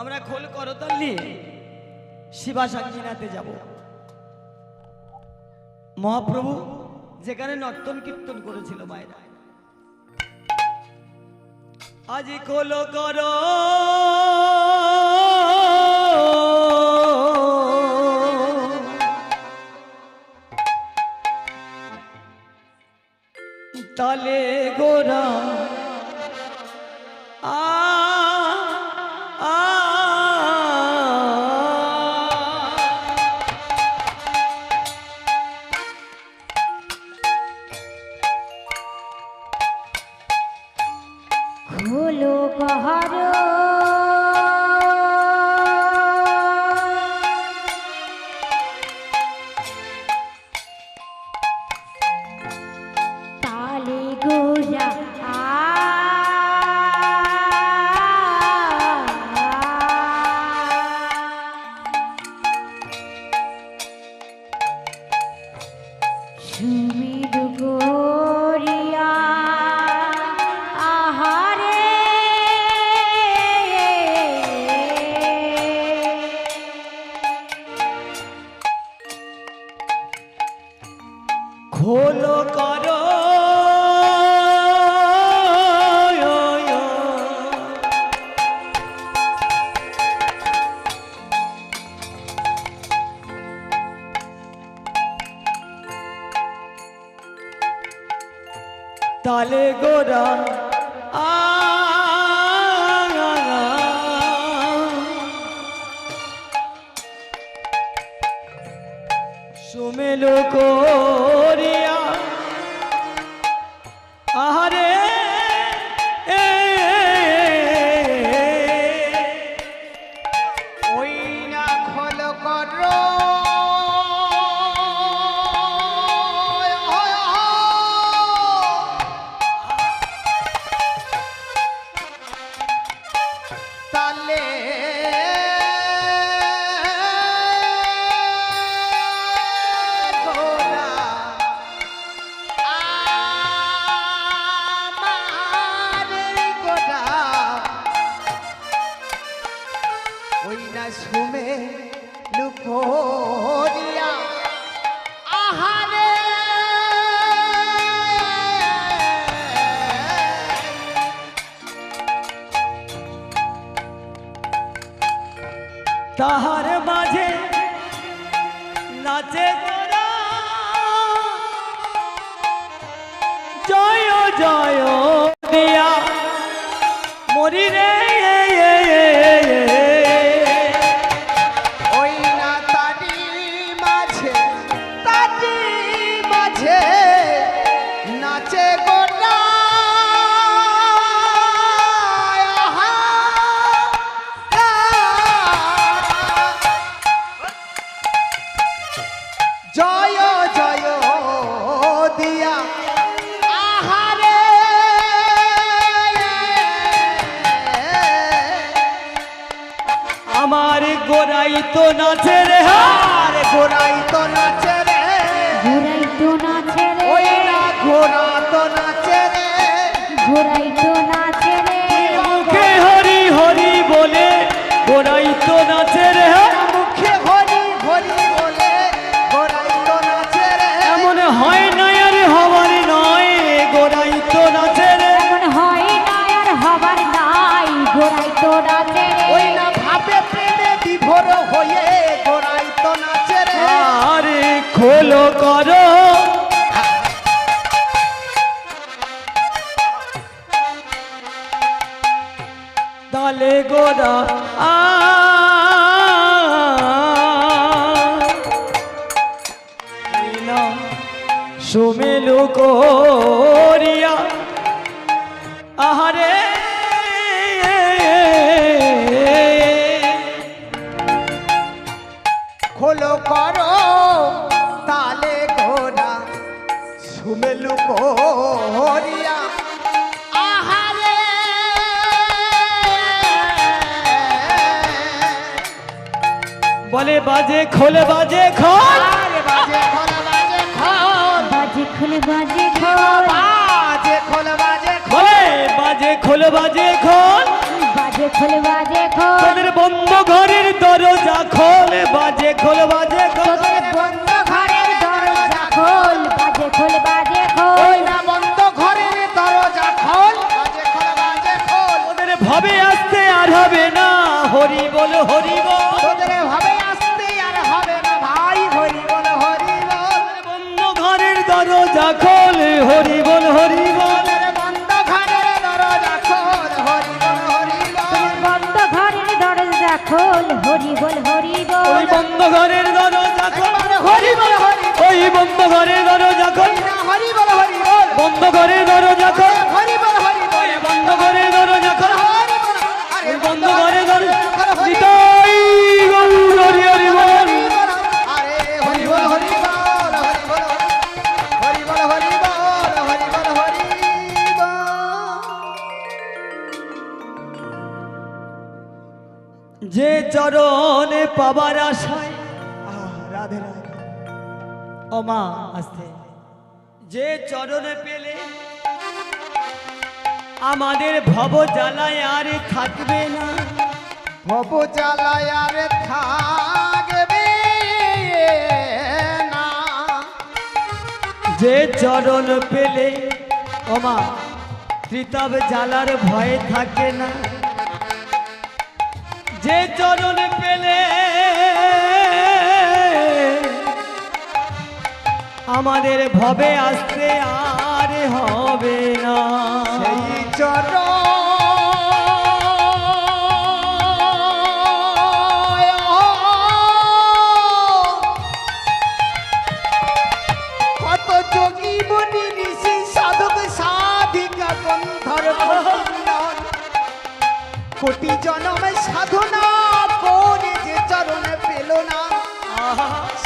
আমরা খোল করতাল নিয়ে শিবা সাক্ষীনাথে যাব। মহাপ্রভু যেখানে নর্তন কীর্তন করেছিল মায়েরা। আজি খোল কর। তালে গোরা খোলো में लोगों না লুকোরিয়া। আহারে! তাহার মাঝে নাচে জয় জয় দিয়া। মরি রে গোরাই তো নাচে রে আরে ঘোড়াই তো নাচে রে। ঘোরাই তো নাচে রে। ওই না ঘোড়া তো নাচে রে। ঘোরাই তো নাচে রে। মুখে হরি হরি বলে গোরাই তো নাচে রে মুখে হরি হরি বলে ঘোড়াই তো নাচে রে। এমন হয় না আর হবার নয় গোরাই তো নাচে রে। এমন হয় না আর হবার নাই ঘোরাই তো নাচে খোলো করো বলে বাজে খোলে বাজে খোল। বাজে খোল বাজে খোল। বাজে খুলে বাজে খোল। বাজে খোল বাজে খোল। বাজে খোল বাজে খোল। বাজে খুলে বাজে খোল। তোদের বন্ধু খোল। বাজে খোল বাজে খোল। তোদের বন্ধ ঘরের দরজা খোল। বাজে খোল বাজে খোল। না বন্ধ ঘরের দরজা খোল। বাজে খোল বাজে খোল। ওদের ভাবে আসতে আর হবে না। হরি বল হরি বল। তোদের ভাবে বন্ধ ঘরের দরজা খোল। হরি বল হরি বল। বন্ধ ঘরের দরজা খোল। হরি বল হরি বল। বন্ধ ঘরের দরজা খোল। হরি বল আরে বন্ধ ঘরের দরজা নিতাই গৌর হরি হরি বল। আরে হরি বল হরি বল হরি বল। হরি বল হরি বল হরি বল হরি বল। যে চরণে পাবার আশায় ও মা আসতে যে চরণে পেলে আমাদের ভব জ্বালায় আর থাকবে না। ভব জ্বালায় আর থাকবে না। যে চরণ পেলে ও মা ত্রিতাব জ্বালার ভয়ে থাকে না। যে চরণ পেলে আমাদের ভবে আসতে আর হবে না। সেই চর কত যোগী বনি ঋষি সাধক সাধিকা কোটি জনমে সাধনা করে যে চরণে পেল না।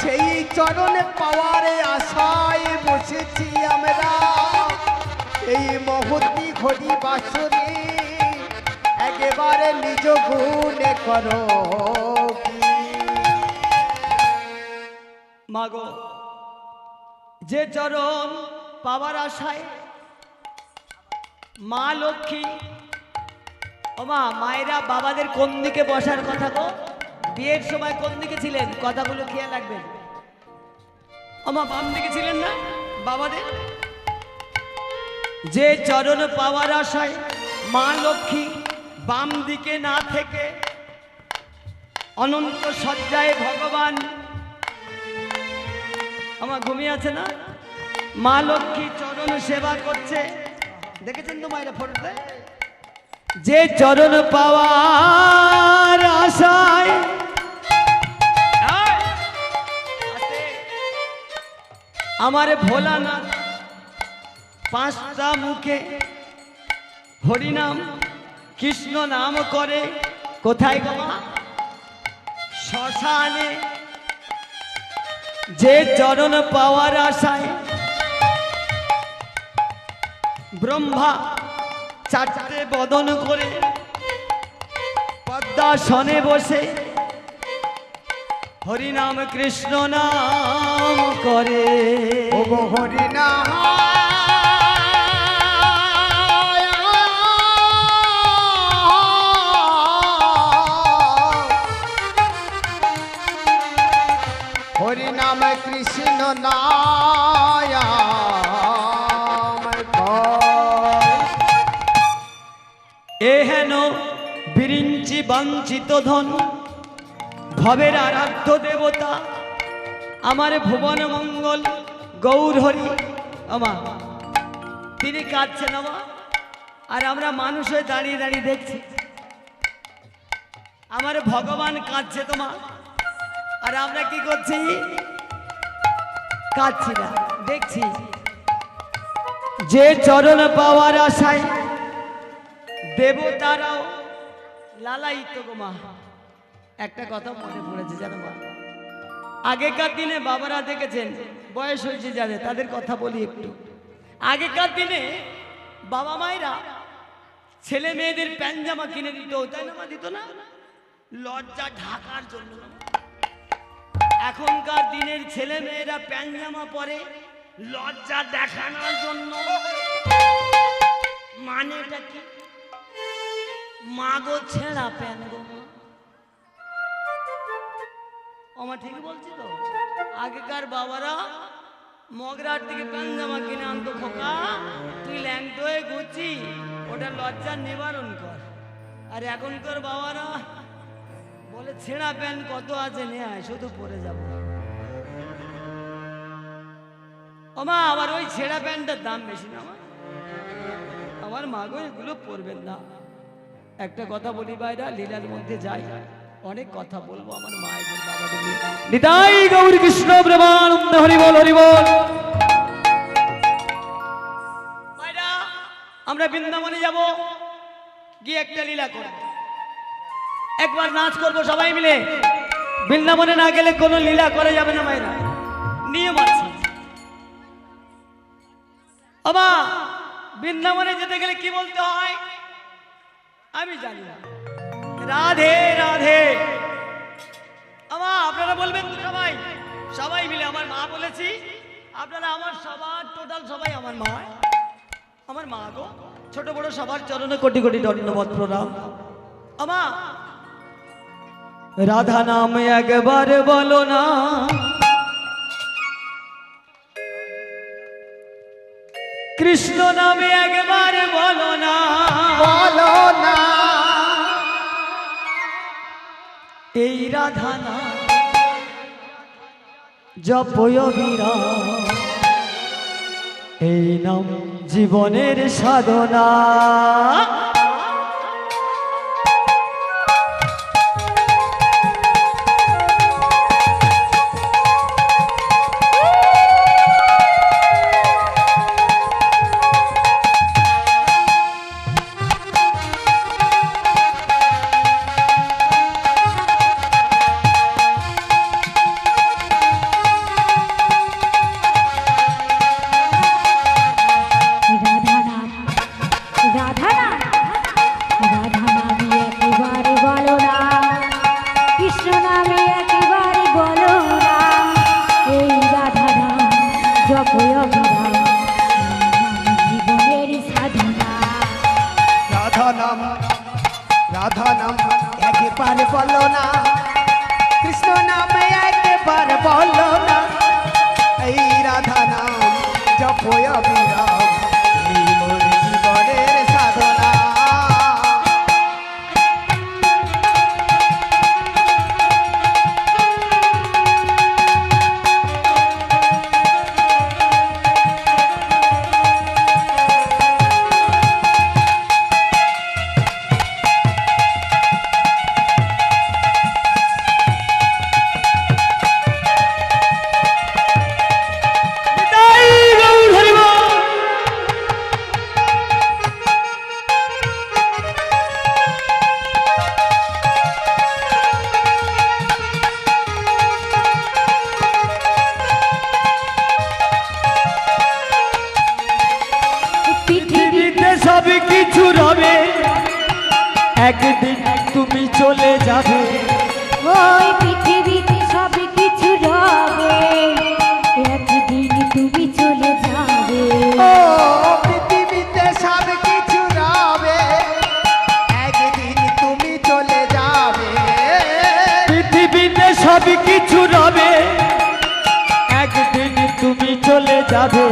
সেই চরণে পাওয়ারে আশায় বসেছি আমরা। এই মহতি ঘড়ি বাসরে, একেবারে নিজ গুণে করো মাগো, যে চরণ পাওয়ার আশায় মা লক্ষ্মী, ও মা, মায়েরা বাবাদের কোন দিকে বসার কথা গো? বিয়ের সময় কোন দিকে ছিলেন? কথাগুলো খেয়াল রাখবেন। মা বাম দিকে ছিলেন না? বাবাদের? যে চরণ পাওয়ার আশায় মা লক্ষ্মী বাম দিকে না থেকে অনন্ত সজ্জায় ভগবান। আমার ঘুমিয়ে আছে না? মা লক্ষ্মী চরণ সেবা করছে। দেখেছেন তো মায়েরা ফটোতে যে চরণ পাওয়ার আশায় আমার ভোলানাথ, পাঁচটা মুখে হরিনাম, কৃষ্ণ নাম করে। কোথায় গমা শ্মশানে। যে চরণ পাওয়ার আশায় ব্রহ্মা চারটে বদন করে পদ্মাসনে বসে হরিনাম কৃষ্ণ নাম করে হরি না হরি নাম কৃষ্ণ নায়াম কর। এ হেন বিরিঞ্চি বাঞ্ছিত ধন ভবের আরাধ্য দেবতা, আমার ভুবন মঙ্গল, গৌর হরি আমা তিনি কাঁদছেন আমা আর আমরা মানুষ হয়ে দাঁড়িয়ে দাঁড়িয়ে দেখছি। আমার ভগবান কাঁদছে তোমা আর আমরা কি করছি? কাঁদছি না, দেখছি। যে চরণ পাওয়ার আশায় দেবতারাও লালায়িত গো মা। একটা কথা মনে পড়েছে মা আগেকার দিনে বাবারা দেখেছেন, বয়স হয়েছে যাদের, তাদের কথা বলি একটু। আগেকার দিনে বাবা মায়েরা ছেলে মেয়েদের প্যান্ট জামা কিনে দিত তাই না দিত না? লজ্জা ঢাকার জন্য। এখনকার দিনের ছেলে মেয়েরা প্যান্ট জামা পরে লজ্জা দেখানোর জন্য। মানেটা কি? মাগো ছেঁড়া প্যান গো। আমার ঠিক বলছি তো? আগেকার বাবারা মগরার থেকে পাঞ্জামা কিনে আনতো খোকা। তুই ল্যাংটো হয়ে ঘুরছি, ওটা লজ্জার নিবারণ কর। আর এখনকার বাবারা বলে, ছেঁড়া প্যান্ট কত আছে নেয় শুধু পরে যাব। ওমা, আবার ওই ছেঁড়া প্যান্টটার দাম বেশি না আমার আমার মাগো এগুলো পরবেন না। একটা কথা বলি বাইরা লীলার মধ্যে যাই। অনেক কথা বলব আমার মায়ের বাবাদের নিতাই গৌর কৃষ্ণ প্রেমানন্দ হরি বল হরি বল। আমরা বৃন্দাবনে যাব গিয়ে একটা লীলা করব। একবার নাচ করব সবাই মিলে। বৃন্দাবনে না গেলে কোনো লীলা করা যাবে না মায়েরা। নিয়ম আছে। বাবা বৃন্দাবনে যেতে গেলে কি বলতে হয়? আমি জানি না। রাধে রাধে। আমা, আপনারা বলবেন সবাই? সবাই মিলে আমার মা বলেছি, আপনারা আমার সবার টোটাল সবাই আমার মা। আমার মা গো, ছোট বড় সবার চরণে কোটি কোটি ধন্যবাদ, প্রণাম। আমা, রাধা নাম একবার বলো না। কৃষ্ণ নামে একবার বলো না। বলো না। এই রাধা না জপয় বীরা এই নাম জীবনের সাধনা। রাধা নাম রাধা নাম একবার বলো না। কৃষ্ণ নাম একবার বলো না। এই রাধা নাম জপয় বিরাম যাবে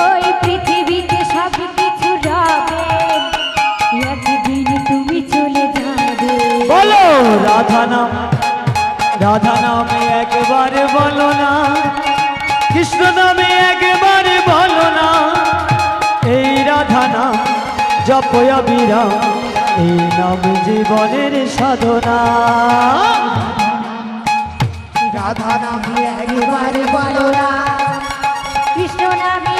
ওই পৃথিবীতে সব কিছু রবে একদিন তুমি চলে যাবে। বলো রাধা নাম রাধা নামে একবারে বলো না। কৃষ্ণ নামে একবারে বলো না। এই রাধা নাম জপয় বিরাম এই নাম জীবনের সাধনা। রাধা নামে একবার বলো না। কৃষ্ণ নামে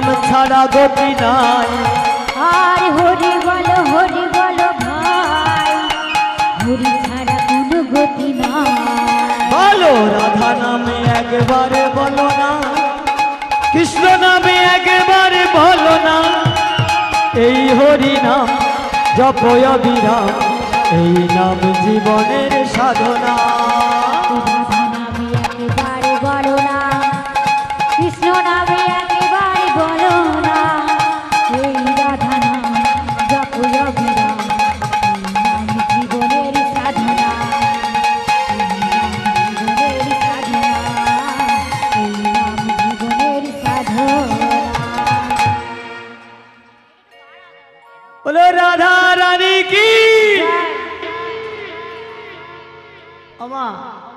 নাম ছাড়া গতি নাই। আর হরি বলো হরি বলো ভাই হরি ছাড়া কোনো গতি নাই। বলো রাধা নামে একবারে বলো না কৃষ্ণ নামে একবারে বলো না। এই হরি নাম জপয় বিরাম এই নাম জীবনের সাধনা।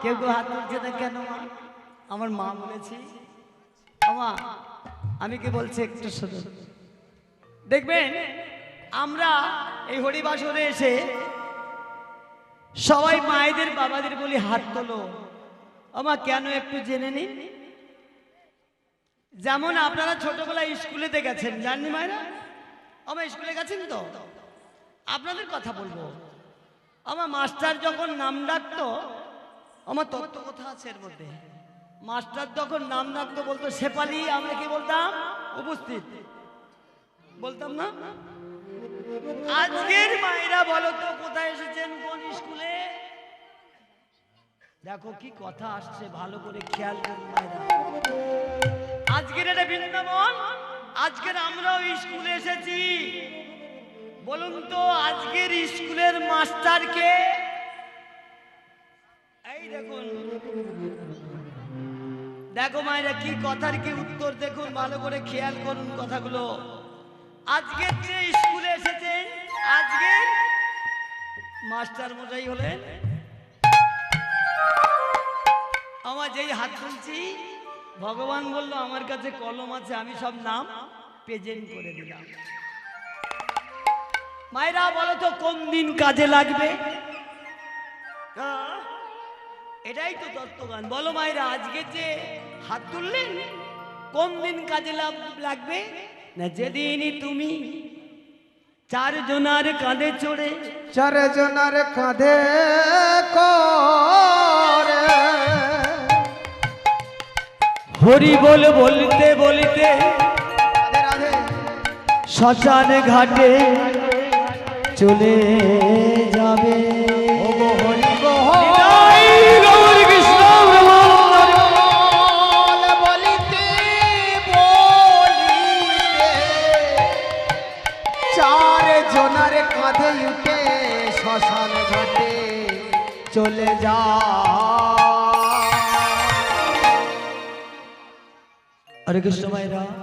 কেউ কেউ হাত তুলছে না কেন মা? আমার মা বলেছি আমা আমি কি বলছি একটু শুধু দেখবেন, আমরা এই হরিবাসরে এসে সবাই মায়েদের বাবাদের বলি হাত তোলো। আমা কেন একটু জেনে নিন? যেমন আপনারা ছোটবেলায় স্কুলেতে গেছেন, জাননি মায়েরা? আমার স্কুলে গেছেন তো? আপনাদের কথা বলব। আমার মাস্টার যখন নাম ডাকতো আমার তত্ত্ব কথা আছে এর মধ্যে? মাস্টার যখন নাম ডাকতো, বলতো শেপালি আমরা কি বলতাম? উপস্থিত। বলতাম না? আজকের মায়েরা বলো তো, কোথায় এসেছেন, কোন স্কুলে? দেখো কি কথা আসছে, ভালো করে খেয়াল করুন আজকের এটা বৃন্দাবন, আজকের আমরাও স্কুলে এসেছি। বলুন তো, আজকের স্কুলের মাস্টারকে দেখো মায়েরা কি কথার কি উত্তর? দেখুন ভালো করে খেয়াল করুন কথাগুলো। আজকের যে স্কুলে এসেছেন আজকের মাস্টার মশাই হলেন। আমার যেই হাত তুলছি ভগবান বলল আমার কাছে কলম আছে আমি সব নাম প্রেজেন্ট করে দিলাম। মায়েরা বলো তো কোন দিন কাজে লাগবে? হ্যাঁ, এটাই তো তত্ত্বগান বলো মায়েরা আজকে যে হাত তুললেন কোন দিন কাজে লাভ লাগবে? না যেদিনই তুমি চার জনার কাঁধে চড়ে চার জনার কাঁধে করে। হরি বল বলতে বলতে শ্মশান ঘাটে চলে যাবে। চলে যা। হরে কৃষ্ণ। মায়েরা